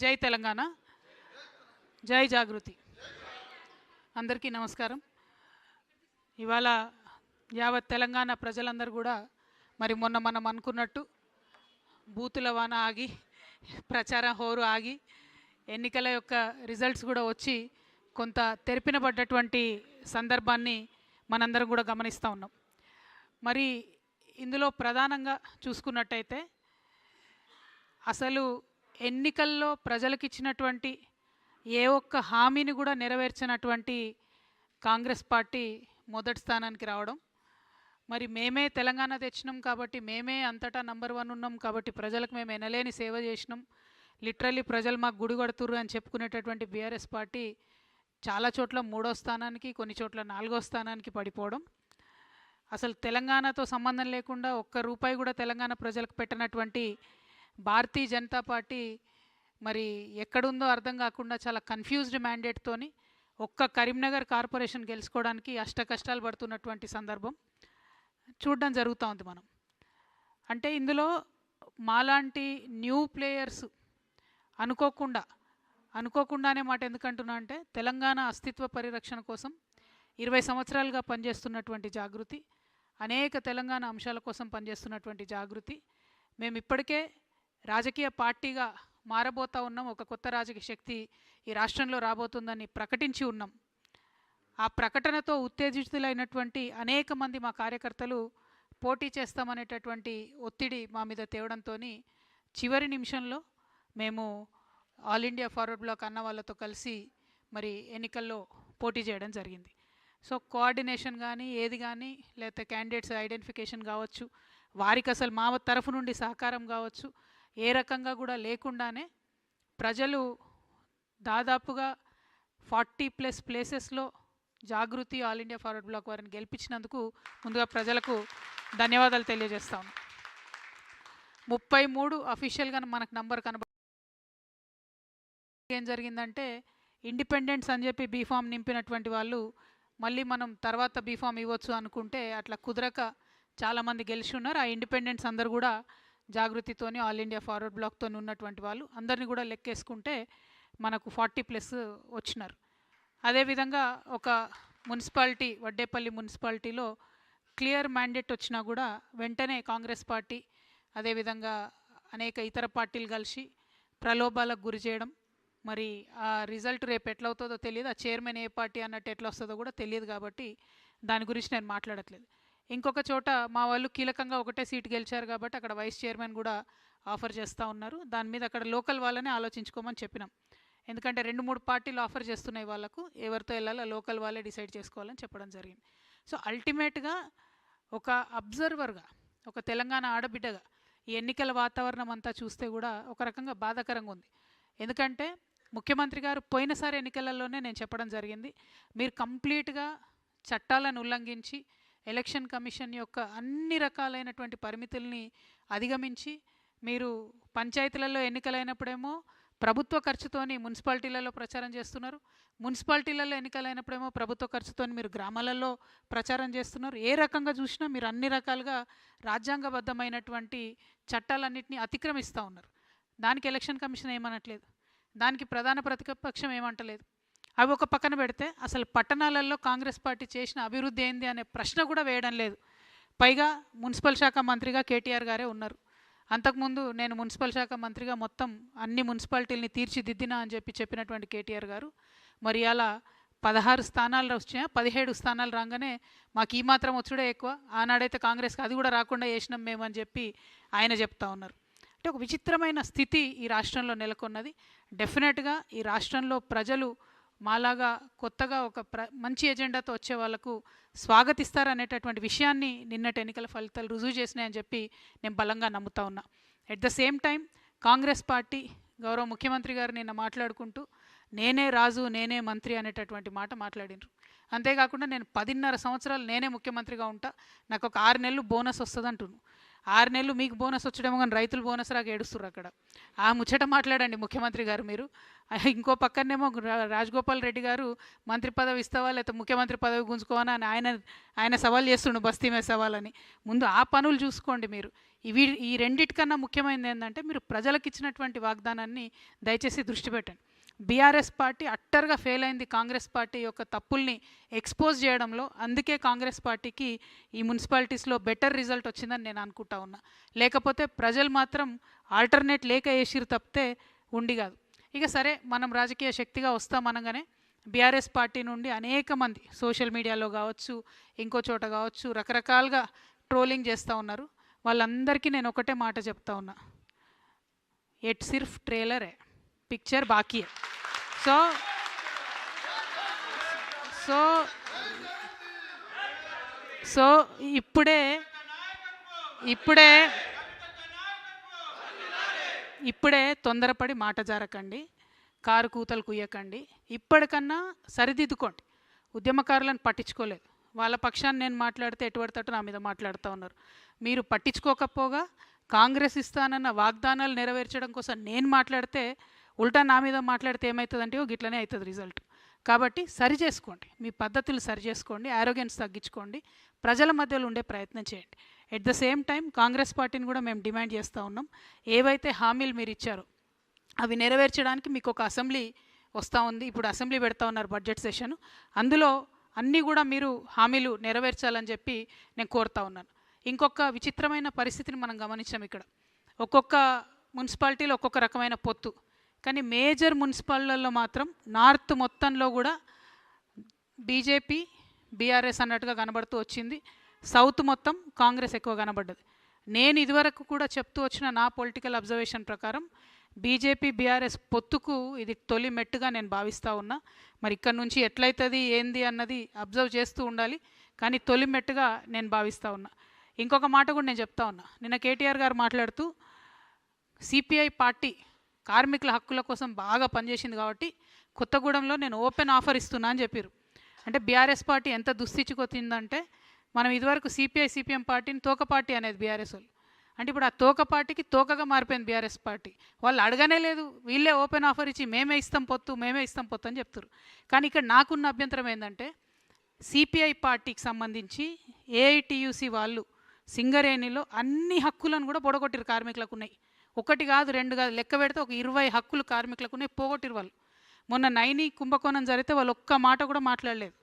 జై తెలంగాణ. జై జాగృతి. అందరికీ నమస్కారం. ఇవాళ యావత్ తెలంగాణ ప్రజలందరూ కూడా మరి మొన్న మనం అనుకున్నట్టు బూతుల వాన ఆగి ప్రచార హోరు ఆగి ఎన్నికల యొక్క రిజల్ట్స్ కూడా వచ్చి కొంత తెరిపినబడ్డటువంటి సందర్భాన్ని మనందరం కూడా గమనిస్తూ ఉన్నాం. మరి ఇందులో ప్రధానంగా చూసుకున్నట్టయితే అసలు ఎన్నికల్లో ప్రజలకు ఇచ్చినటువంటి ఏ ఒక్క హామీని కూడా నెరవేర్చినటువంటి కాంగ్రెస్ పార్టీ మొదటి స్థానానికి రావడం. మరి మేమే తెలంగాణ తెచ్చినాం కాబట్టి మేమే అంతటా నంబర్ వన్ ఉన్నాం కాబట్టి ప్రజలకు మేము ఎనలేని సేవ చేసినాం. లిటరలీ ప్రజలు మాకు గుడి కొడుతుర్రు అని చెప్పుకునేటటువంటి బీఆర్ఎస్ పార్టీ చాలా చోట్ల మూడో స్థానానికి కొన్ని చోట్ల నాలుగో స్థానానికి పడిపోవడం. అసలు తెలంగాణతో సంబంధం లేకుండా ఒక్క రూపాయి కూడా తెలంగాణ ప్రజలకు పెట్టినటువంటి భారతీయ జనతా పార్టీ మరి ఎక్కడుందో అర్థం కాకుండా చాలా కన్ఫ్యూజ్డ్ మ్యాండేట్తోని ఒక్క కరీంనగర్ కార్పొరేషన్ గెలుచుకోవడానికి అష్ట కష్టాలు పడుతున్నటువంటి సందర్భం చూడడం జరుగుతూ ఉంది మనం. అంటే ఇందులో మాలాంటి న్యూ ప్లేయర్స్ అనుకోకుండా అనుకోకుండానే మాట ఎందుకంటున్నా అంటే తెలంగాణ అస్తిత్వ పరిరక్షణ కోసం ఇరవై సంవత్సరాలుగా పనిచేస్తున్నటువంటి జాగృతి అనేక తెలంగాణ అంశాల కోసం పనిచేస్తున్నటువంటి జాగృతి మేము ఇప్పటికే రాజకీయ పార్టీగా మారబోతా ఉన్నాం. ఒక కొత్త రాజకీయ శక్తి ఈ రాష్ట్రంలో రాబోతుందని ప్రకటించి ఉన్నాం. ఆ ప్రకటనతో ఉత్తేజితులైనటువంటి అనేక మంది మా కార్యకర్తలు పోటీ చేస్తామనేటటువంటి ఒత్తిడి మా మీద తేవడంతో చివరి నిమిషంలో మేము ఆల్ ఇండియా ఫార్వర్డ్ బ్లాక్ అన్న వాళ్ళతో కలిసి మరి ఎన్నికల్లో పోటీ చేయడం జరిగింది. సో కోఆర్డినేషన్ కానీ ఏది కానీ లేకపోతే క్యాండిడేట్స్ ఐడెంటిఫికేషన్ కావచ్చు వారికి అసలు మా తరఫు నుండి సహకారం కావచ్చు ఏ రకంగా కూడా లేకుండానే ప్రజలు దాదాపుగా ఫార్టీ ప్లస్ ప్లేసెస్లో Jagruthi all India forward bloc వారిని గెలిపించినందుకు ముందుగా ప్రజలకు ధన్యవాదాలు తెలియజేస్తాం. ముప్పై మూడు అఫీషియల్గా మనకు నంబర్ కనబడి ఏం జరిగిందంటే ఇండిపెండెన్స్ అని చెప్పి బీఫామ్ నింపినటువంటి వాళ్ళు మళ్ళీ మనం తర్వాత బీఫామ్ ఇవ్వచ్చు అనుకుంటే అట్లా కుదరక చాలామంది గెలిచి ఉన్నారు. ఆ ఇండిపెండెన్స్ అందరు కూడా జాగృతితోని ఆల్ ఇండియా ఫార్వర్డ్ బ్లాక్తో ఉన్నటువంటి వాళ్ళు అందరిని కూడా లెక్కేసుకుంటే మనకు ఫార్టీ ప్లస్ వచ్చినారు. అదేవిధంగా ఒక మున్సిపాలిటీ వడ్డేపల్లి మున్సిపాలిటీలో క్లియర్ మ్యాండేట్ వచ్చినా కూడా వెంటనే కాంగ్రెస్ పార్టీ అదేవిధంగా అనేక ఇతర పార్టీలు కలిసి ప్రలోభాలకు గురి చేయడం మరి ఆ రిజల్ట్ రేపు ఎట్లా అవుతుందో తెలియదు ఆ చైర్మన్ ఏ పార్టీ అన్నట్టు ఎట్లా వస్తుందో కూడా తెలియదు కాబట్టి దాని గురించి నేను మాట్లాడట్లేదు. ఇంకొక చోట మా వాళ్ళు కీలకంగా ఒకటే సీటు గెలిచారు కాబట్టి అక్కడ వైస్ చైర్మన్ కూడా ఆఫర్ చేస్తూ ఉన్నారు. దాని మీద అక్కడ లోకల్ వాళ్ళనే ఆలోచించుకోమని చెప్పినాం. ఎందుకంటే రెండు మూడు పార్టీలు ఆఫర్ చేస్తున్నాయి వాళ్ళకు. ఎవరితో వెళ్ళాలో లోకల్ వాళ్ళే డిసైడ్ చేసుకోవాలని చెప్పడం జరిగింది. సో అల్టిమేట్గా ఒక అబ్జర్వర్గా ఒక తెలంగాణ ఆడబిడ్డగా ఈ ఎన్నికల వాతావరణం అంతా చూస్తే కూడా ఒక రకంగా బాధాకరంగా ఉంది. ఎందుకంటే ముఖ్యమంత్రి గారు పోయినసారి ఎన్నికలలోనే నేను చెప్పడం జరిగింది మీరు కంప్లీట్గా చట్టాలను ఉల్లంఘించి ఎలక్షన్ కమిషన్ యొక్క అన్ని రకాలైనటువంటి పరిమితుల్ని అధిగమించి మీరు పంచాయతీలలో ఎన్నికలైనప్పుడేమో ప్రభుత్వ ఖర్చుతోని మున్సిపాలిటీలలో ప్రచారం చేస్తున్నారు. మున్సిపాలిటీలలో ఎన్నికలైనప్పుడేమో ప్రభుత్వ ఖర్చుతోని మీరు గ్రామాలలో ప్రచారం చేస్తున్నారు. ఏ రకంగా చూసినా మీరు అన్ని రకాలుగా రాజ్యాంగబద్ధమైనటువంటి చట్టాలన్నింటినీ అతిక్రమిస్తూ ఉన్నారు. దానికి ఎలక్షన్ కమిషన్ ఏమనట్లేదు. దానికి ప్రధాన ప్రతిపక్షం ఏమంటలేదు. అవి ఒక పక్కన పెడితే అసలు పట్టణాలలో కాంగ్రెస్ పార్టీ చేసిన అభివృద్ధి ఏంది అనే ప్రశ్న కూడా వేయడం లేదు. పైగా మున్సిపల్ శాఖ మంత్రిగా కేటీఆర్ గారే ఉన్నారు. అంతకుముందు నేను మున్సిపల్ శాఖ మంత్రిగా మొత్తం అన్ని మున్సిపాలిటీలని తీర్చిదిద్దినా అని చెప్పి చెప్పినటువంటి కేటీఆర్ గారు మరి అలా పదహారు స్థానాలు వచ్చినాయి పదిహేడు స్థానాలు రాగానే మాకు ఈ మాత్రం వచ్చుడే ఎక్కువ ఆనాడైతే కాంగ్రెస్కి అది కూడా రాకుండా చేసినాం మేము అని చెప్పి ఆయన చెప్తా ఉన్నారు. అంటే ఒక విచిత్రమైన స్థితి ఈ రాష్ట్రంలో నెలకొన్నది. డెఫినెట్గా ఈ రాష్ట్రంలో ప్రజలు మాలాగా కొత్తగా ఒక ప్ర మంచి ఎజెండాతో వచ్చే వాళ్ళకు స్వాగతిస్తారనేటటువంటి విషయాన్ని నిన్నటి ఎన్నికల ఫలితాలు రుజువు చేసినాయని చెప్పి నేను బలంగా నమ్ముతా ఉన్నా. At the same time Congress party గౌరవ ముఖ్యమంత్రి గారు నిన్న మాట్లాడుకుంటూ నేనే రాజు నేనే మంత్రి అనేటటువంటి మాట మాట్లాడినరు అంతేకాకుండా నేను పదిన్నర సంవత్సరాలు నేనే ముఖ్యమంత్రిగా ఉంటా నాకు ఒక ఆరు నెలలు బోనస్ వస్తుంది అంటున్నాను ఆరు నెలలు మీకు బోనస్ వచ్చడమో కానీ రైతులు బోనస్ రాక ఏడుస్తున్నారు అక్కడ. ఆ ముచ్చట మాట్లాడండి ముఖ్యమంత్రి గారు మీరు. ఇంకో పక్కనేమో రా- రాజగోపాల్ రెడ్డి గారు మంత్రి పదవి ఇస్తావా లేకపోతే ముఖ్యమంత్రి పదవి గుంజుకోవాలని అని ఆయన ఆయన సవాల్ చేస్తుండు బస్తీ మీద సవాల్ అని ముందు ఆ పనులు చూసుకోండి మీరు. ఇవి ఈ రెండిటికన్నా ముఖ్యమైనది ఏంటంటే మీరు ప్రజలకు ఇచ్చినటువంటి వాగ్దానాన్ని దయచేసి దృష్టి పెట్టండి. బీఆర్ఎస్ పార్టీ అట్టర్గా ఫెయిల్ అయింది కాంగ్రెస్ పార్టీ యొక్క తప్పుల్ని ఎక్స్పోజ్ చేయడంలో. అందుకే కాంగ్రెస్ పార్టీకి ఈ మున్సిపాలిటీస్లో బెటర్ రిజల్ట్ వచ్చిందని నేను అనుకుంటా ఉన్నా. లేకపోతే ప్రజలు మాత్రం ఆల్టర్నేట్ లేక వేసిరు తప్పితే ఉండి కాదు. ఇక సరే మనం రాజకీయ శక్తిగా వస్తామనగానే బీఆర్ఎస్ పార్టీ నుండి అనేక మంది సోషల్ మీడియాలో కావచ్చు ఇంకో చోట కావచ్చు రకరకాలుగా ట్రోలింగ్ చేస్తూ ఉన్నారు. వాళ్ళందరికీ నేను ఒకటే మాట చెప్తా ఉన్నా. ఎట్ సిర్ఫ్ ట్రేలరే. పిక్చర్ బాకీ సో సో సో ఇప్పుడే ఇప్పుడే ఇప్పుడే తొందరపడి మాట జారకండి కారు కూతలు కుయ్యకండి ఇప్పటికన్నా సరిదిద్దుకోండి ఉద్యమకారులను పట్టించుకోలేదు వాళ్ళ పక్షాన్ని నేను మాట్లాడితే ఎటువంటి నా మీద మాట్లాడుతూ ఉన్నారు మీరు పట్టించుకోకపోగా కాంగ్రెస్ ఇస్తానన్న వాగ్దానాలు నెరవేర్చడం కోసం నేను మాట్లాడితే ఉల్టా నా మీద మాట్లాడితే ఏమవుతుందంటే ఓ గిట్లనే అవుతుంది రిజల్ట్. కాబట్టి సరి చేసుకోండి. మీ పద్ధతులు సరి చేసుకోండి. ఆరోగ్యన్స్ తగ్గించుకోండి. ప్రజల మధ్యలో ఉండే ప్రయత్నం చేయండి. At the same time Congress పార్టీని కూడా మేము డిమాండ్ చేస్తూ ఉన్నాం. ఏవైతే హామీలు మీరు ఇచ్చారో అవి నెరవేర్చడానికి మీకు ఒక అసెంబ్లీ వస్తూ ఉంది. ఇప్పుడు అసెంబ్లీ పెడతా ఉన్నారు బడ్జెట్ సెషన్. అందులో అన్నీ కూడా మీరు హామీలు నెరవేర్చాలని చెప్పి నేను కోరుతా ఉన్నాను. ఇంకొక విచిత్రమైన పరిస్థితిని మనం గమనించాం ఇక్కడ. ఒక్కొక్క మున్సిపాలిటీలో ఒక్కొక్క రకమైన పొత్తు. కానీ మేజర్ మున్సిపాలిటీల్లో మాత్రం నార్త్ మొత్తంలో కూడా బీజేపీ బీఆర్ఎస్ అన్నట్టుగా కనబడుతూ వచ్చింది. సౌత్ మొత్తం కాంగ్రెస్ ఎక్కువ కనబడ్డది. నేను ఇదివరకు కూడా చెప్తూ వచ్చిన నా పొలిటికల్ అబ్జర్వేషన్ ప్రకారం బీజేపీ బీఆర్ఎస్ పొత్తుకు ఇది తొలి మెట్టుగా నేను భావిస్తూ ఉన్నా. మరి ఇక్కడ నుంచి ఎట్లయితుంది ఏంది అన్నది అబ్జర్వ్ చేస్తూ ఉండాలి. కానీ తొలి మెట్టుగా నేను భావిస్తూ ఉన్నా. ఇంకొక మాట కూడా నేను చెప్తా ఉన్నా. నిన్న కేటీఆర్ గారు మాట్లాడుతూ సిపిఐ పార్టీ కార్మికుల హక్కుల కోసం బాగా పనిచేసింది కాబట్టి కొత్తగూడెంలో నేను ఓపెన్ ఆఫర్ ఇస్తున్నా అని చెప్పారు అంటే బీఆర్ఎస్ పార్టీ ఎంత దుస్థితికొచ్చిందంటే మనం ఇదివరకు సిపిఐ సిపిఎం పార్టీని తోక పార్టీ అనేది బీఆర్ఎస్ వాళ్ళు. అంటే ఇప్పుడు ఆ తోక పార్టీకి తోకగా మారిపోయింది బీఆర్ఎస్ పార్టీ. వాళ్ళు అడగనే లేదు వీళ్ళే ఓపెన్ ఆఫర్ ఇచ్చి మేమే ఇస్తాం పొత్తు మేమే ఇస్తాం పొత్తు అని చెప్తారు కానీ ఇక్కడ నాకున్న అభ్యంతరం ఏంటంటే సిపిఐ పార్టీకి సంబంధించి ఏఐటియుసి వాళ్ళు సింగరేణిలో అన్ని హక్కులను కూడా పొడగొట్టిరు కార్మికులకు ఉన్నాయి. ఒకటి కాదు రెండు కాదు లెక్క పెడితే ఒక ఇరవై హక్కులు కార్మికులకునే పోగొట్టిరు వాళ్ళు. మొన్న నైని కుంభకోణం జరిగితే వాళ్ళు ఒక్క మాట కూడా మాట్లాడలేదు.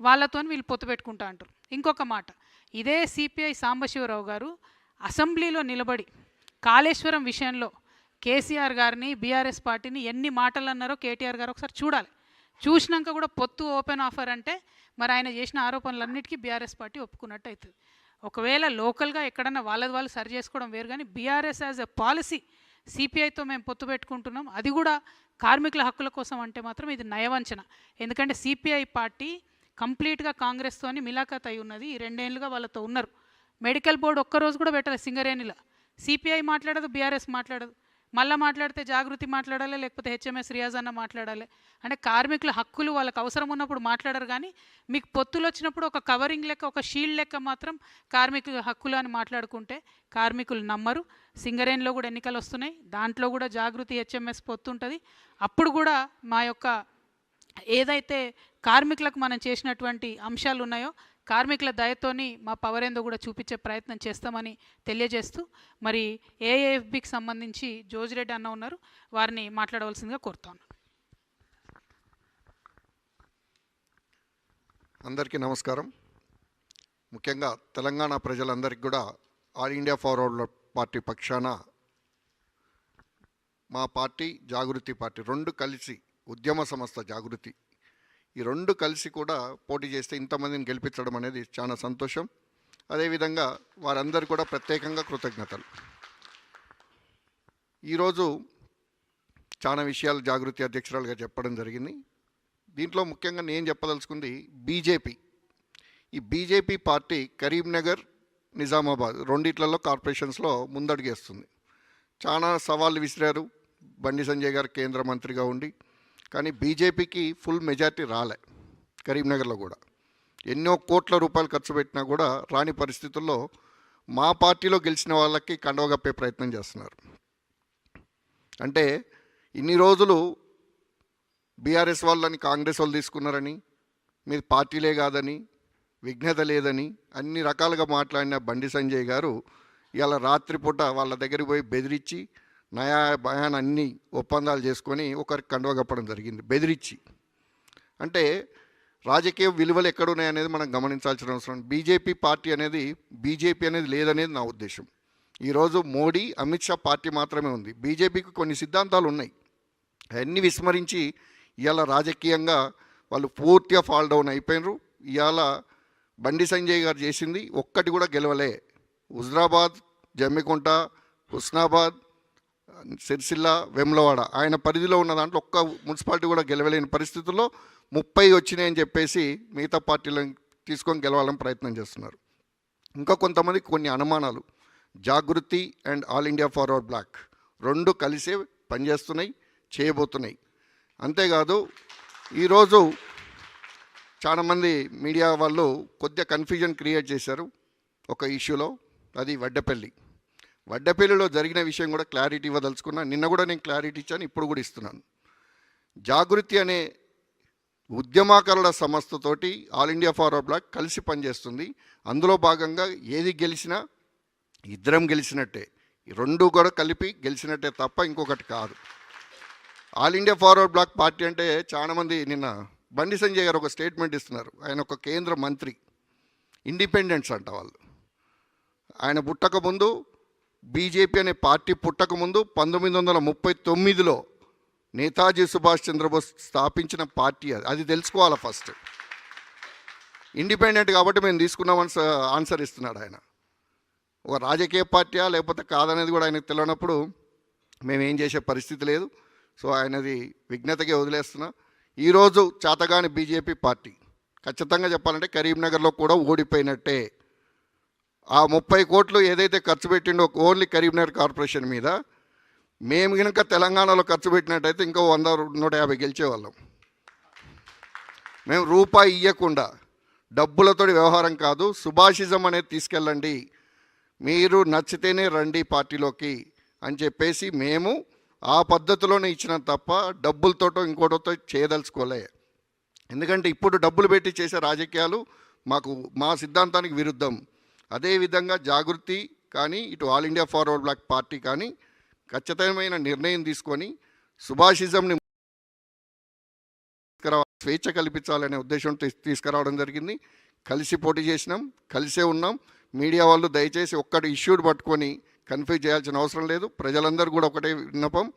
వాళ్ళతో వీళ్ళు పొత్తు పెట్టుకుంటా అంటారు ఇంకొక మాట ఇదే సిపిఐ సాంబశివరావు గారు అసెంబ్లీలో నిలబడి కాళేశ్వరం విషయంలో కేసీఆర్ గారిని బీఆర్ఎస్ పార్టీని ఎన్ని మాటలు అన్నారో కేటీఆర్ గారు ఒకసారి చూడాలి. చూసినాక కూడా పొత్తు ఓపెన్ ఆఫర్ అంటే మరి ఆయన చేసిన ఆరోపణలన్నిటికీ బీఆర్ఎస్ పార్టీ ఒప్పుకున్నట్టు అవుతుంది ఒకవేళ లోకల్గా ఎక్కడన్నా వాళ్ళది వాళ్ళు సరి చేసుకోవడం వేరు కానీ బీఆర్ఎస్ యాజ్ ఎ పాలసీ సిపిఐతో మేము పొత్తు పెట్టుకుంటున్నాం. అది కూడా కార్మికుల హక్కుల కోసం అంటే మాత్రం ఇది నయవంచన. ఎందుకంటే సిపిఐ పార్టీ కంప్లీట్గా కాంగ్రెస్తోని మిలాఖత్ అయి ఉన్నది. ఈ రెండేళ్ళుగా వాళ్ళతో ఉన్నారు. మెడికల్ బోర్డు ఒక్కరోజు కూడా పెట్టలేదు సింగరేణిలో. సిపిఐ మాట్లాడదు బీఆర్ఎస్ మాట్లాడదు. మళ్ళీ మాట్లాడితే జాగృతి మాట్లాడాలి లేకపోతే హెచ్ఎంఎస్ రియాజ్ అన్న మాట్లాడాలి? అంటే కార్మికుల హక్కులు వాళ్ళకి అవసరం ఉన్నప్పుడు మాట్లాడరు కానీ మీకు పొత్తులు వచ్చినప్పుడు ఒక కవరింగ్ లెక్క ఒక షీల్డ్ లెక్క మాత్రం కార్మికుల హక్కులు అని మాట్లాడుకుంటే కార్మికులు నమ్మరు. సింగరేణిలో కూడా ఎన్నికలు వస్తున్నాయి. దాంట్లో కూడా జాగృతి హెచ్ఎంఎస్ పొత్తు ఉంటుంది. అప్పుడు కూడా మా యొక్క ఏదైతే కార్మికులకు మనం చేసినటువంటి అంశాలు ఉన్నాయో కార్మికుల దయతోని మా పవర్ ఏందో కూడా చూపించే ప్రయత్నం చేస్తామని తెలియజేస్తూ మరి ఏఏఎఫ్బికి సంబంధించి జోజిరెడ్డి అన్న ఉన్నారు. వారిని మాట్లాడవలసిందిగా కోరుతాను. అందరికీ నమస్కారం. ముఖ్యంగా తెలంగాణ ప్రజలందరికీ కూడా ఆల్ ఇండియా ఫార్వర్డ్ పార్టీ పక్షాన మా పార్టీ జాగృతి పార్టీ రెండు కలిసి ఉద్యమ సంస్థ జాగృతి ఈ రెండు కలిసి కూడా పోటీ చేస్తే ఇంతమందిని గెలిపించడం అనేది చాలా సంతోషం. అదేవిధంగా వారందరూ కూడా ప్రత్యేకంగా కృతజ్ఞతలు. ఈరోజు చాలా విషయాలు జాగృతి అధ్యక్షురాలుగా చెప్పడం జరిగింది. దీంట్లో ముఖ్యంగా నేను చెప్పదలుచుకుంది బీజేపీ. ఈ బీజేపీ పార్టీ కరీంనగర్ నిజామాబాద్ రెండిట్లలో కార్పొరేషన్స్లో ముందడుగేస్తుంది చాలా సవాళ్ళు విసిరారు. బండి సంజయ్ గారు కేంద్ర మంత్రిగా ఉండి కానీ బీజేపీకి ఫుల్ మెజార్టీ రాలే కరీంనగర్లో కూడా. ఎన్నో కోట్ల రూపాయలు ఖర్చు పెట్టినా కూడా రాని పరిస్థితుల్లో మా పార్టీలో గెలిచిన వాళ్ళకి కండవగప్పే ప్రయత్నం చేస్తున్నారు. అంటే ఇన్ని రోజులు బీఆర్ఎస్ వాళ్ళని కాంగ్రెస్ వాళ్ళు తీసుకున్నారని మీరు పార్టీలే కాదని విఘ్నత లేదని అన్ని రకాలుగా మాట్లాడిన బండి సంజయ్ గారు ఇలా రాత్రిపూట వాళ్ళ దగ్గరికి పోయి బెదిరించి నయా భయాన్ అన్ని ఒప్పందాలు చేసుకొని ఒకరికి కండువ కప్పడం జరిగింది. బెదిరించి. అంటే రాజకీయ విలువలు ఎక్కడున్నాయనేది మనం గమనించాల్సిన అవసరం. బీజేపీ పార్టీ అనేది బీజేపీ అనేది లేదనేది నా ఉద్దేశం. ఈరోజు మోడీ అమిత్ షా పార్టీ మాత్రమే ఉంది. బీజేపీకి కొన్ని సిద్ధాంతాలు ఉన్నాయి. అవన్నీ విస్మరించి ఇవాళ రాజకీయంగా వాళ్ళు పూర్తిగా ఫాల్ డౌన్ అయిపోయినారు. ఇవాళ బండి సంజయ్ గారు చేసింది ఒక్కటి కూడా గెలవలే. హుజరాబాద్ జమ్మికుంట హుస్నాబాద్ సిరిసిల్ల వెమ్లవాడ ఆయన పరిధిలో ఉన్న దాంట్లో ఒక్క మున్సిపాలిటీ కూడా గెలవలేని పరిస్థితుల్లో ముప్పై వచ్చినాయని చెప్పేసి మిగతా పార్టీలను తీసుకొని గెలవాలని ప్రయత్నం చేస్తున్నారు. ఇంకా కొంతమంది కొన్ని అనుమానాలు. Jagruthi and all India forward bloc రెండు కలిసే పనిచేస్తున్నాయి చేయబోతున్నాయి. అంతేకాదు ఈరోజు చాలామంది మీడియా వాళ్ళు కొద్దిగా కన్ఫ్యూజన్ క్రియేట్ చేశారు ఒక ఇష్యూలో అది వడ్డపల్లి. వడ్డపల్లిలో జరిగిన విషయం కూడా క్లారిటీ ఇవ్వదలుచుకున్నా నిన్న కూడా నేను క్లారిటీ ఇచ్చాను ఇప్పుడు కూడా ఇస్తున్నాను. జాగృతి అనే ఉద్యమకారుల సంస్థతోటి ఆల్ ఇండియా ఫార్వర్డ్ బ్లాక్ కలిసి పనిచేస్తుంది. అందులో భాగంగా ఏది గెలిచినా ఇద్దరం గెలిచినట్టే. రెండు కూడా కలిపి గెలిచినట్టే తప్ప ఇంకొకటి కాదు. All India forward bloc party అంటే చాలామంది నిన్న బండి సంజయ్ గారు ఒక స్టేట్మెంట్ ఇస్తున్నారు. ఆయన ఒక కేంద్ర మంత్రి ఇండిపెండెంట్స్ అంట వాళ్ళు. ఆయన పుట్టక ముందు బీజేపీ అనే పార్టీ పుట్టకముందు పంతొమ్మిది వందల ముప్పై తొమ్మిదిలో నేతాజీ సుభాష్ చంద్రబోస్ స్థాపించిన పార్టీ అది. అది తెలుసుకోవాలి ఫస్ట్? ఇండిపెండెంట్ కాబట్టి మేము తీసుకున్నామని ఆన్సర్ ఇస్తున్నాడు ఆయన. ఒక రాజకీయ పార్టీయా లేకపోతే కాదనేది కూడా ఆయనకు తెలియనప్పుడు మేమేం చేసే పరిస్థితి లేదు. సో ఆయనది విఘ్నతకే వదిలేస్తున్నా. ఈరోజు చాతగాని బీజేపీ పార్టీ. ఖచ్చితంగా చెప్పాలంటే కరీంనగర్లో కూడా ఓడిపోయినట్టే. ఆ ముప్పై కోట్లు ఏదైతే ఖర్చు పెట్టిండో ఓన్లీ కరీంనగర్ కార్పొరేషన్ మీద మేము కనుక తెలంగాణలో ఖర్చు పెట్టినట్టయితే ఇంకో వంద నూట యాభై గెలిచేవాళ్ళం. మేము రూపాయి ఇవ్వకుండా డబ్బులతో వ్యవహారం కాదు సుభాషిజం అనేది తీసుకెళ్ళండి మీరు నచ్చితేనే రండి పార్టీలోకి అని చెప్పేసి మేము ఆ పద్ధతిలోనే ఇచ్చిన తప్ప డబ్బులతోటో ఇంకోటితో చేయదలుచుకోలే. ఎందుకంటే ఇప్పుడు డబ్బులు పెట్టి చేసే రాజకీయాలు మాకు మా సిద్ధాంతానికి విరుద్ధం. అదేవిధంగా జాగృతి కానీ ఇటు all India forward bloc party కానీ ఖచ్చితమైన నిర్ణయం తీసుకొని సుభాషిజంని స్వేచ్ఛ కల్పించాలనే ఉద్దేశంతో తీసుకురావడం జరిగింది. కలిసి పోటీ చేసినాం కలిసే ఉన్నాం. మీడియా వాళ్ళు దయచేసి ఒక్కటి ఇష్యూడ్ పట్టుకొని కన్ఫ్యూజ్ చేయాల్సిన అవసరం లేదు. ప్రజలందరూ కూడా ఒకటే విన్నపం.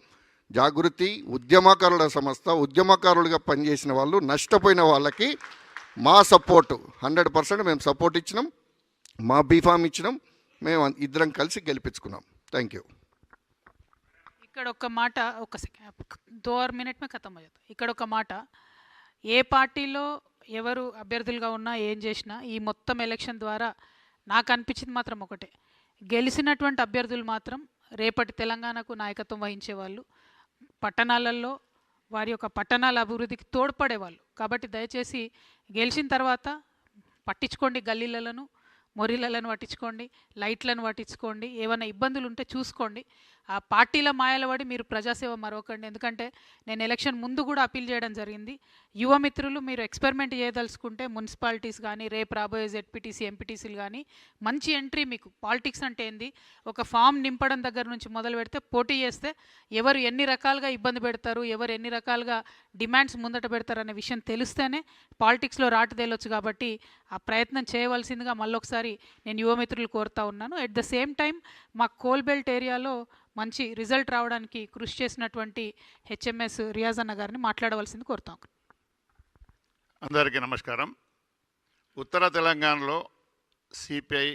జాగృతి ఉద్యమకారుల సంస్థ ఉద్యమకారులుగా పనిచేసిన వాళ్ళు నష్టపోయిన వాళ్ళకి మా సపోర్టు. హండ్రెడ్ పర్సెంట్ మేము సపోర్ట్ ఇచ్చినాం. మా బీఫామ్ ఇచ్చినాం. మేము ఇద్దరం కలిసి గెలిపించుకున్నాం. థ్యాంక్ యూ ఇక్కడ ఒక మాట ఒక దోర్ మినిట్ మే ఖతం ఇక్కడ ఒక మాట ఏ పార్టీలో ఎవరు అభ్యర్థులుగా ఉన్నా ఏం చేసినా ఈ మొత్తం ఎలక్షన్ ద్వారా నాకు అనిపించింది మాత్రం ఒకటే. గెలిచినటువంటి అభ్యర్థులు మాత్రం రేపటి తెలంగాణకు నాయకత్వం వహించే వాళ్ళు పట్టణాలలో వారి యొక్క పట్టణాల అభివృద్ధికి తోడ్పడేవాళ్ళు. కాబట్టి దయచేసి గెలిచిన తర్వాత పట్టించుకోండి గల్లీలను మొరిలలను పట్టించుకోండి లైట్లను పట్టించుకోండి ఏమైనా ఇబ్బందులు ఉంటే చూసుకోండి. ఆ పార్టీల మాయల పడి మీరు ప్రజాసేవ మరొకండి. ఎందుకంటే నేను ఎలక్షన్ ముందు కూడా అప్పీల్ చేయడం జరిగింది. యువ మిత్రులు మీరు ఎక్స్పెరిమెంట్ చేయదలుచుకుంటే మున్సిపాలిటీస్ కానీ రేపు రాబోయే జెడ్పీటీసీ ఎంపీటీసీలు కానీ మంచి ఎంట్రీ మీకు పాలిటిక్స్ అంటే ఏంది? ఒక ఫామ్ నింపడం దగ్గర నుంచి మొదలు పెడితే పోటీ చేస్తే ఎవరు ఎన్ని రకాలుగా ఇబ్బంది పెడతారు? ఎవరు ఎన్ని రకాలుగా డిమాండ్స్ ముందట పెడతారు? అనే విషయం తెలిస్తేనే పాలిటిక్స్లో రాటు తేలొచ్చు కాబట్టి ఆ ప్రయత్నం చేయవలసిందిగా మళ్ళొకసారి నేను యువమిత్రులు కోరుతా ఉన్నాను. ఎట్ ద సేమ్ టైం మా కోల్బెల్ట్ ఏరియాలో మంచి రిజల్ట్ రావడానికి కృషి చేసినటువంటి హెచ్ఎంఎస్ రియాజ్ అన్న గారిని మాట్లాడవలసింది కోరుతాం అందరికీ నమస్కారం. ఉత్తర తెలంగాణలో సిపిఐ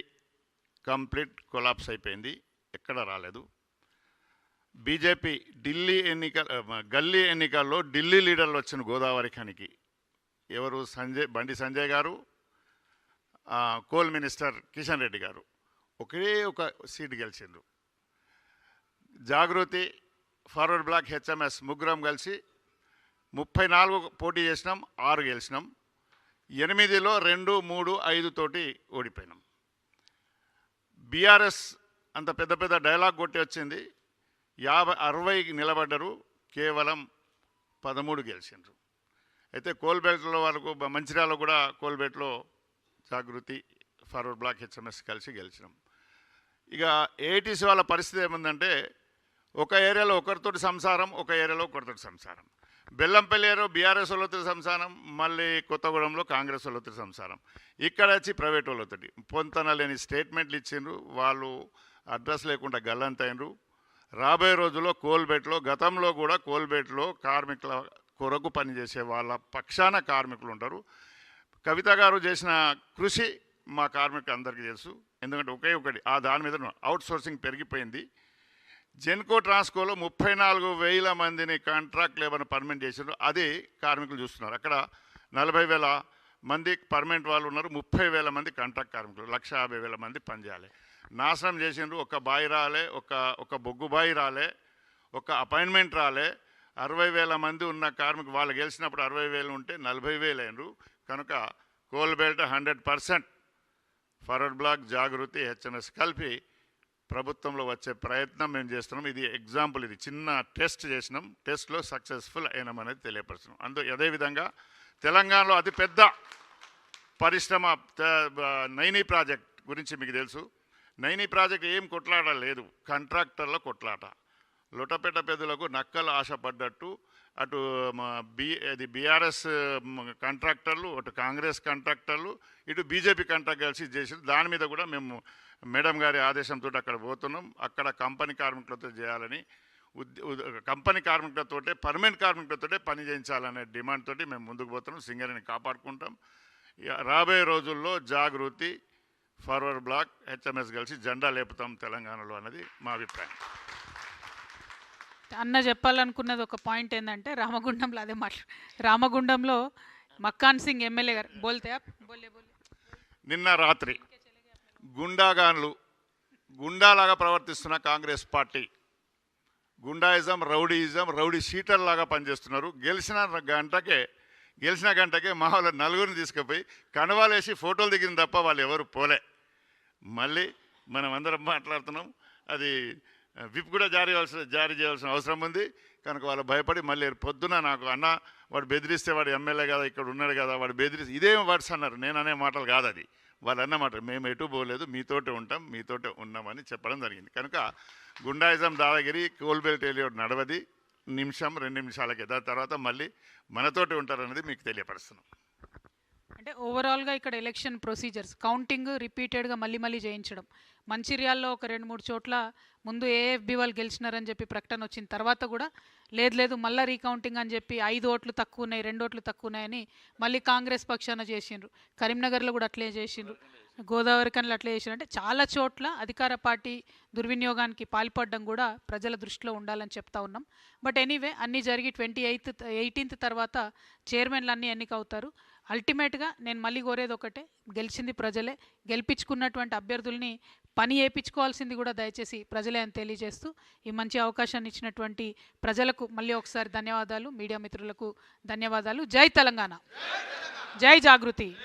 కంప్లీట్ కొలాప్స్ అయిపోయింది. ఎక్కడ రాలేదు. బీజేపీ ఢిల్లీ ఎన్నిక గల్లీ ఎన్నికల్లో ఢిల్లీ లీడర్లు వచ్చిన గోదావరి ఖనికి ఎవరు? సంజయ్ బండి సంజయ్ గారు కోల్ మినిస్టర్ కిషన్ రెడ్డి గారు. ఒకే ఒక సీట్ గెలిచిండ్రు. జాగృతి ఫార్వర్డ్ బ్లాక్ హెచ్ఎంఎస్ ముగ్గురం కలిసి ముప్పై నాలుగు పోటీ చేసినాం ఆరు గెలిచినాం. ఎనిమిదిలో రెండు మూడు ఐదు తోటి ఓడిపోయినాం. బీఆర్ఎస్ అంత పెద్ద పెద్ద డైలాగ్ కొట్టి వచ్చింది. యాభై అరవై నిలబడ్డరు కేవలం పదమూడు గెలిచిండ్రు. అయితే కోల్బేట్లో వరకు బ- మంచిర్యాలలో కూడా కోల్బెట్లో జాగృతి ఫార్వర్డ్ బ్లాక్ హెచ్ఎంఎస్ కలిసి గెలిచినాం. ఇక ఏటీసీ వాళ్ళ పరిస్థితి ఏముందంటే ఒక ఏరియాలో ఒకరితోటి సంసారం ఒక ఏరియాలో ఒకరితోటి సంసారం. బెల్లంపల్లి ఏరో బీఆర్ఎస్ వాళ్ళతో సంసారం మళ్ళీ కొత్తగూడెంలో కాంగ్రెస్ వాళ్ళతో సంసారం. ఇక్కడ వచ్చి ప్రైవేట్ వాళ్ళతోటి. పొంతన లేని స్టేట్మెంట్లు ఇచ్చిండ్రు వాళ్ళు అడ్రస్ లేకుండా గల్లంతైనరు రాబోయే రోజుల్లో కోల్బెట్లో గతంలో కూడా కోల్బెట్లో కార్మికుల కొరకు పనిచేసే వాళ్ళ పక్షాన కార్మికులు ఉంటారు. కవిత గారు చేసిన కృషి మా కార్మికులు అందరికీ తెలుసు. ఎందుకంటే ఒకే ఒకటి ఆ దాని మీద అవుట్ సోర్సింగ్ పెరిగిపోయింది. జెన్కో ట్రాన్స్కోలో ముప్పై నాలుగు వేల మందిని కాంట్రాక్ట్ లేబర్ని పర్మనెంట్ చేశారు అది కార్మికులు చూస్తున్నారు. అక్కడ నలభై వేల మంది పర్మనెంట్ వాళ్ళు ఉన్నారు. ముప్పై వేల మంది కాంట్రాక్ట్ కార్మికులు. లక్ష యాభై వేల మంది పనిచేయాలి నాశనం చేసిండ్రు. ఒక బాయి రాలే ఒక ఒక బొగ్గు బాయి రాలే ఒక అపాయింట్మెంట్ రాలే. అరవై వేల మంది ఉన్న కార్మికులు వాళ్ళు గెలిచినప్పుడు అరవై వేలు ఉంటే నలభై వేలు అయినరు. కనుక coal belt hundred percent forward bloc Jagruthi HMS కలిపి ప్రభుత్వంలో వచ్చే ప్రయత్నం మేము చేస్తున్నాం. ఇది ఎగ్జాంపుల్ ఇది. చిన్న టెస్ట్ చేసినాం. టెస్ట్లో సక్సెస్ఫుల్ అయినాం అనేది తెలియపరుస్తున్నాం. అందు అదేవిధంగా తెలంగాణలో అతిపెద్ద పరిశ్రమ నైనీ ప్రాజెక్ట్ గురించి మీకు తెలుసు. నైనీ ప్రాజెక్ట్ ఏం కొట్లాట లేదు కాంట్రాక్టర్ల కొట్లాట. లొటపెట పెద్దలకు నక్కలు ఆశపడ్డట్టు అటు మా బి అది బీఆర్ఎస్ కాంట్రాక్టర్లు అటు కాంగ్రెస్ కాంట్రాక్టర్లు ఇటు బీజేపీ కాంట్రాక్ట్ కలిసి చేసి దాని మీద కూడా మేము మేడం గారి ఆదేశంతో అక్కడ పోతున్నాం. అక్కడ కంపెనీ కార్మికులతో చేయాలని ఉద్ కంపెనీ కార్మికులతోటే పర్మనెంట్ కార్మికులతోటే పని చేయించాలనే డిమాండ్ తోటి మేము ముందుకు పోతున్నాం. సింగరిని కాపాడుకుంటాం. ఇక రాబోయే రోజుల్లో జాగృతి ఫార్వర్డ్ బ్లాక్ హెచ్ఎంఎస్ కలిసి జెండా లేపుతాం తెలంగాణలో అన్నది మా అభిప్రాయం. అన్న చెప్పాలనుకున్నది ఒక పాయింట్ ఏంటంటే రామగుండంలో అదే మాట్లా రామగుండంలో మక్కాన్ సింగ్ ఎమ్మెల్యే గారు బోల్తే నిన్న రాత్రి గుండాగాన్లు గుండాలాగా ప్రవర్తిస్తున్న Congress party. Goondaism rowdyism rowdy షీటర్లాగా పనిచేస్తున్నారు. గెలిచిన గంటకే గెలిచిన గంటకే మా వాళ్ళ నలుగురిని తీసుకుపోయి కనవాలేసి ఫోటోలు దిగిన తప్ప వాళ్ళు ఎవరు పోలే. మళ్ళీ మనం అందరం మాట్లాడుతున్నాం. అది విప్ కూడా జారీ చేయాల్సిన జారీ చేయాల్సిన అవసరం ఉంది. కనుక వాళ్ళు భయపడి మళ్ళీ పొద్దున నాకు అన్న వాడు బెదిరిస్తే వాడు ఎమ్మెల్యే కదా ఇక్కడ ఉన్నాడు కదా వాడు బెదిరిస్తే ఇదేం వర్డ్స్ అన్నారు. నేను అనే మాటలు కాదు అది. వాళ్ళు అన్నమాట మేము ఎటు పోలేదు మీతోటే ఉంటాం మీతోటే ఉన్నామని చెప్పడం జరిగింది. కనుక గుండాయిజం దాదాగిరి కోల్బెల్ట్ ఏలియోడ్ నడవది. నిమిషం రెండు నిమిషాలకి. దాని తర్వాత మళ్ళీ మనతోటి ఉంటారనేది మీకు తెలియపరుస్తున్నాం. అంటే ఓవరాల్గా ఇక్కడ ఎలక్షన్ ప్రొసీజర్స్ కౌంటింగ్ రిపీటెడ్గా మళ్ళీ మళ్ళీ చేయించడం. మంచిర్యాల్లో ఒక రెండు మూడు చోట్ల ముందు ఏఎఫ్బి వాళ్ళు గెలిచినారని చెప్పి ప్రకటన వచ్చిన తర్వాత కూడా లేదు లేదు మళ్ళీ రీకౌంటింగ్ అని చెప్పి ఐదు ఓట్లు తక్కువ ఉన్నాయి రెండు ఓట్లు తక్కువ ఉన్నాయని మళ్ళీ కాంగ్రెస్ పక్షాన చేసిండ్రు. కరీంనగర్లో కూడా అట్లే చేసిండ్రు. గోదావరి కన్లు అట్లే చేసిండ్రు. అంటే చాలా చోట్ల అధికార పార్టీ దుర్వినియోగానికి పాల్పడడం కూడా ప్రజల దృష్టిలో ఉండాలని చెప్తా ఉన్నాం. బట్ ఎనీవే అన్నీ జరిగి ట్వంటీ ఎయిత్ ఎయిటీన్త్ తర్వాత చైర్మన్లు అన్నీ ఎన్నికవుతారు అల్టిమేట్గా నేను మళ్ళీ కోరేది ఒకటే గెలిచింది ప్రజలే గెలిపించుకున్నటువంటి అభ్యర్థుల్ని పని వేయించుకోవాల్సింది కూడా దయచేసి ప్రజలే అని తెలియజేస్తూ ఈ మంచి అవకాశాన్ని ఇచ్చినటువంటి ప్రజలకు మళ్ళీ ఒకసారి ధన్యవాదాలు. మీడియా మిత్రులకు ధన్యవాదాలు. జై తెలంగాణ. జై జాగృతి.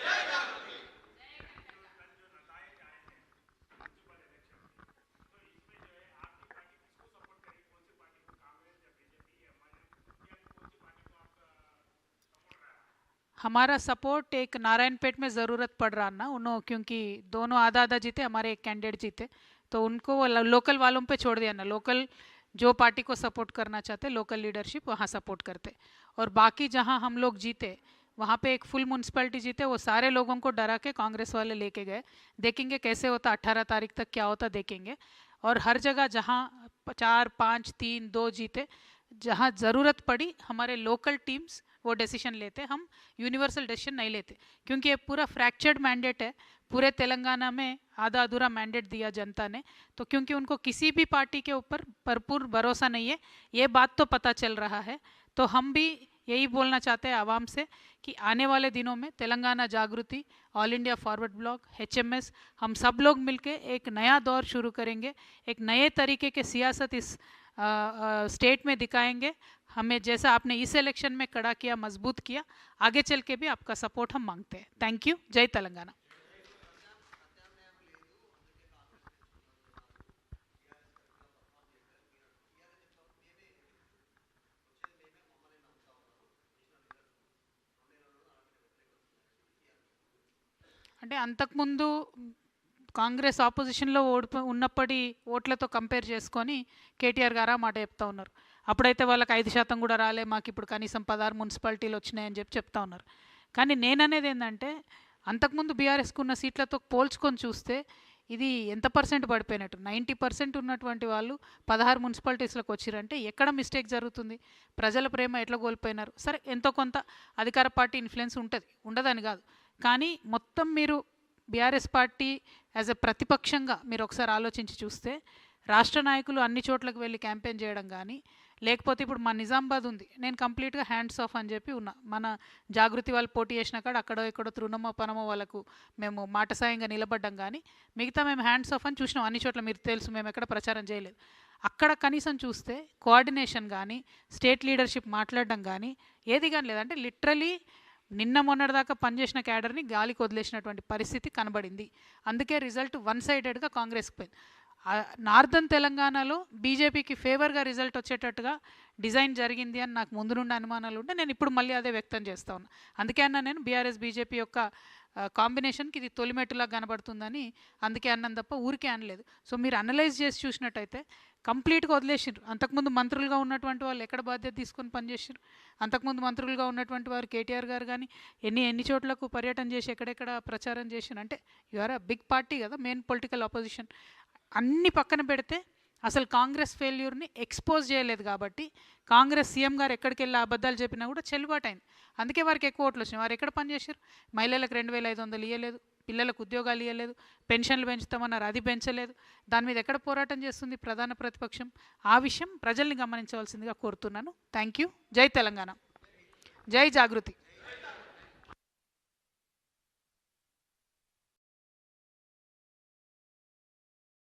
हमारा सपोर्ट एक नारायणपेट में ज़रूरत पड़ रहा ना, उन्हों, क्योंकि दोनों आधा आधा जीते, हमारे एक कैंडिडेट जीते तो उनको वो लोकल वालों पे छोड़ दिया ना, लोकल जो पार्टी को सपोर्ट करना चाहते, लोकल लीडरशिप वहाँ सपोर्ट करते, और बाकी जहाँ हम लोग जीते, वहाँ पे एक फुल म्यूनसिपैलिटी जीते, वो सारे लोगों को डरा के कांग्रेस वाले लेके गए, देखेंगे कैसे होता अट्ठारह तारीख तक क्या होता, देखेंगे, और हर जगह जहाँ चार, पाँच, तीन, दो जीते, जहाँ ज़रूरत पड़ी, हमारे लोकल टीम्स वो डिसीज़न लेते, हम यूनिवर्सल डिसीज़न नहीं लेते। क्योंकि ये पूरा फ्रैक्चर्ड मैंडेट है, पूरे तेलंगाना में आधा अधूरा मैंडेट दिया जनता ने तो क्योंकि उनको किसी भी पार्टी के ऊपर भरपूर भरोसा नहीं है, ये बात तो पता चल रहा है तो हम भी यही बोलना चाहते हैं आवाम से कि आने वाले दिनों में Telangana Jagruti all India forward bloc HMS हम सब लोग मिलके एक नया दौर शुरू करेंगे, एक नए तरीके के सियासत इस स्टेट में दिखाएँगे। हमें जैसा आपने इस इलेक्शन में कड़ा किया, मज़बूत किया, आगे चल के भी आपका सपोर्ट हम मांगते हैं। थैंक यू जय तेलंगाना। अंत అంతకుముందు కాంగ్రెస్ ఆపోజిషన్లో ఓడిపో ఉన్నప్పటి ఓట్లతో కంపేర్ చేసుకొని కేటీఆర్ గారు ఆ మాట చెప్తా ఉన్నారు. అప్పుడైతే వాళ్ళకి ఐదు శాతం కూడా రాలే మాకు ఇప్పుడు కనీసం పదహారు మున్సిపాలిటీలు వచ్చినాయని చెప్పి చెప్తా ఉన్నారు. కానీ నేననేది ఏంటంటే అంతకుముందు బీఆర్ఎస్కు ఉన్న సీట్లతో పోల్చుకొని చూస్తే ఇది ఎంత పర్సెంట్ పడిపోయినట్టు? నైంటీ పర్సెంట్ ఉన్నటువంటి వాళ్ళు పదహారు మున్సిపాలిటీస్లోకి వచ్చిరంటే ఎక్కడ మిస్టేక్ జరుగుతుంది? ప్రజల ప్రేమ ఎట్లా కోల్పోయినారు? సరే ఎంతో కొంత అధికార పార్టీ ఇన్ఫ్లుయెన్స్ ఉంటుంది ఉండదని కాదు. కానీ మొత్తం మీరు బీఆర్ఎస్ పార్టీ యాజ్ ఎ ప్రతిపక్షంగా మీరు ఒకసారి ఆలోచించి చూస్తే రాష్ట్ర నాయకులు అన్ని చోట్లకు వెళ్ళి క్యాంపెయిన్ చేయడం కానీ లేకపోతే ఇప్పుడు మా నిజామాబాద్ ఉంది నేను కంప్లీట్గా హ్యాండ్స్ ఆఫ్ అని చెప్పి ఉన్నా. మన జాగృతి వాళ్ళు పోటీ చేసిన కాడ అక్కడో ఎక్కడో తృణమో పనమో వాళ్ళకు మేము మాట సాయంగా నిలబడ్డం కానీ మిగతా మేము హ్యాండ్స్ ఆఫ్ అని చూసినాం. అన్ని చోట్ల మీరు తెలుసు మేము ఎక్కడ ప్రచారం చేయలేదు. అక్కడ కనీసం చూస్తే కోఆర్డినేషన్ కానీ స్టేట్ లీడర్షిప్ మాట్లాడడం కానీ ఏది కానీ లేదంటే లిటరలీ నిన్న మొన్నటిదాకా పనిచేసిన క్యాడర్ని గాలికి వదిలేసినటువంటి పరిస్థితి కనబడింది. అందుకే రిజల్ట్ వన్ సైడెడ్గా కాంగ్రెస్కి పోయింది. నార్థన్ నార్దర్న్ తెలంగాణలో బీజేపీకి ఫేవర్గా రిజల్ట్ వచ్చేటట్టుగా డిజైన్ జరిగింది అని నాకు ముందు నుండి అనుమానాలు ఉంటే నేను ఇప్పుడు మళ్ళీ అదే వ్యక్తం చేస్తా ఉన్నా. అందుకే అన్న నేను బీఆర్ఎస్ బీజేపీ యొక్క కాంబినేషన్కి ఇది తొలిమెట్టులా కనబడుతుందని అందుకే అన్నం తప్ప ఊరికే అనలేదు. సో మీరు అనలైజ్ చేసి చూసినట్టయితే కంప్లీట్గా వదిలేసిండ్రు. అంతకుముందు మంత్రులుగా ఉన్నటువంటి వాళ్ళు ఎక్కడ బాధ్యత తీసుకొని పనిచేసారు అంతకుముందు మంత్రులుగా ఉన్నటువంటి వారు కేటీఆర్ గారు కానీ ఎన్ని ఎన్ని చోట్లకు పర్యటన చేసి ఎక్కడెక్కడ ప్రచారం చేసారు అంటే you are a big party కదా మెయిన్ పొలిటికల్ ఆపోజిషన్. అన్ని పక్కన పెడితే అసలు కాంగ్రెస్ ఫెయిల్యూర్ని ఎక్స్పోజ్ చేయలేదు కాబట్టి కాంగ్రెస్ సీఎం గారు ఎక్కడికి వెళ్ళి అబద్ధాలు చెప్పినా కూడా చెల్లుబాటు అయింది అందుకే వారికి ఎక్కువ ఓట్లు వచ్చినాయి. వారు ఎక్కడ పనిచేశారు మహిళలకు రెండు వేల ఐదు వందలు ఇవ్వలేదు పిల్లలకు ఉద్యోగాలు ఇవ్వలేదు పెన్షన్లు పెంచుతామన్నారు అది పెంచలేదు. దాని మీద ఎక్కడ పోరాటం చేస్తుంది ప్రధాన ప్రతిపక్షం? ఆ విషయం ప్రజల్ని గమనించవలసిందిగా కోరుతున్నాను. థ్యాంక్ యూ జై తెలంగాణ. జై జాగృతి.